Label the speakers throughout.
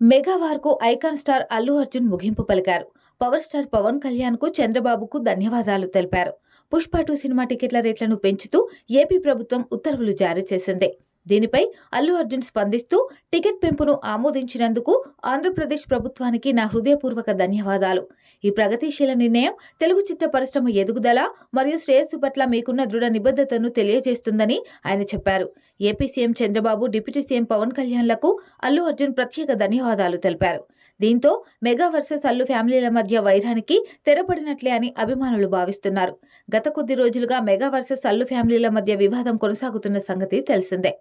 Speaker 1: మెగావార్కు icon star Allu Arjun ముగింపు పలికారు. Power star Pawan కళ్యాణ్కు చంద్రబాబుకు ధన్యవాదాలు తెలిపారు. పుష్ప టూ సినిమా టికెట్ల రేట్లను పెంచుతూ ఏపీ ప్రభుత్వం ఉత్తర్వులు జారీ చేసింది. దీనిపై అల్లు అర్జున్ స్పందిస్తూ టికెట్ పెంపును ఆమోదించినందుకు ఆంధ్రప్రదేశ్ ప్రభుత్వానికి నా హృదయపూర్వక ధన్యవాదాలు. ఈ ప్రగతిశీల నిర్ణయం తెలుగు చిత్ర పరిశ్రమ ఎదుగుదల మరియు శ్రేయస్సు పట్ల మీకున్న దృఢ నిబద్ధతను తెలియజేస్తుందని ఆయన చెప్పారు. AP CM Chandrababu deputy CM Pawan కళ్యాణ్లకు Allu Arjun ప్రత్యేక ధన్యవాదాలు తెలిపారు. దీంతో మెగా వర్సెస్ అల్లు ఫ్యామిలీల మధ్య వైరానికి తెరపడినట్లే అని అభిమానులు భావిస్తున్నారు. గత కొద్ది రోజులుగా మెగా వర్సెస్ అల్లు ఫ్యామిలీల మధ్య వివాదం కొనసాగుతున్న సంగతి తెలిసిందే.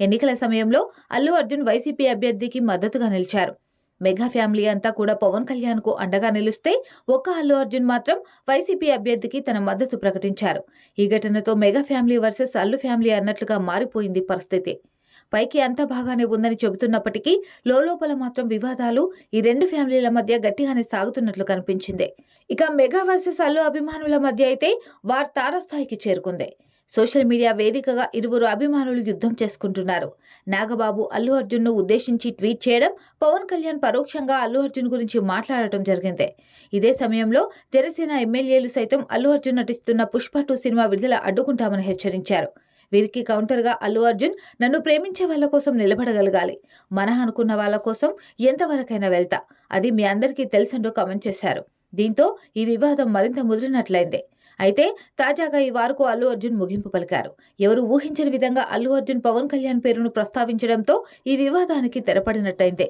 Speaker 1: ఎన్నికల సమయంలో అల్లు అర్జున్ వైసీపీ అభ్యర్థికి మద్దతుగా నిలిచారు. మెగా ఫ్యామిలీ అంతా కూడా పవన్ కళ్యాణ్కు అండగా నిలిస్తే ఒక్క అల్లు అర్జున్ మాత్రం వైసీపీ అభ్యర్థికి తన మద్దతు ప్రకటించారు. ఈ ఘటనతో mega family versus Allu family అన్నట్లుగా మారిపోయింది పరిస్థితి. పైకి అంతా బాగానే ఉందని చెబుతున్నప్పటికీ లోపల మాత్రం వివాదాలు ఈ రెండు ఫ్యామిలీల మధ్య గట్టిగానే సాగుతున్నట్లు కనిపించింది. ఇక మెగా వర్సెస్ అల్లు అభిమానుల మధ్య అయితే వార్ తారస్థాయికి చేరుకుంది. సోషల్ మీడియా వేదికగా ఇరువురు అభిమానులు యుద్ధం చేసుకుంటున్నారు. నాగబాబు అల్లు అర్జున్ను ఉద్దేశించి ట్వీట్ చేయడం పవన్ కళ్యాణ్ పరోక్షంగా అల్లు అర్జున్ గురించి మాట్లాడటం జరిగింది. ఇదే సమయంలో జనసేన ఎమ్మెల్యేలు సైతం అల్లు అర్జున్ నటిస్తున్న పుష్ప టూ సినిమా విడుదల అడ్డుకుంటామని హెచ్చరించారు. వీరికి కౌంటర్గా అల్లు అర్జున్ నన్ను ప్రేమించే వాళ్ళ కోసం నిలబడగలగాలి. మన అనుకున్న వాళ్ళ కోసం ఎంతవరకైనా వెళ్తా. అది మీ అందరికీ తెలుసంటూ కామెంట్ చేశారు. దీంతో ఈ వివాదం మరింత ముదిరినట్లయింది. అయితే తాజాగా ఈ వారకు అల్లు అర్జున్ ముగింపు పలికారు. ఎవరు ఊహించని విధంగా అల్లు అర్జున్ పవన్ కళ్యాణ్ పేరును ప్రస్తావించడంతో ఈ వివాదానికి తెరపడినట్టయింది.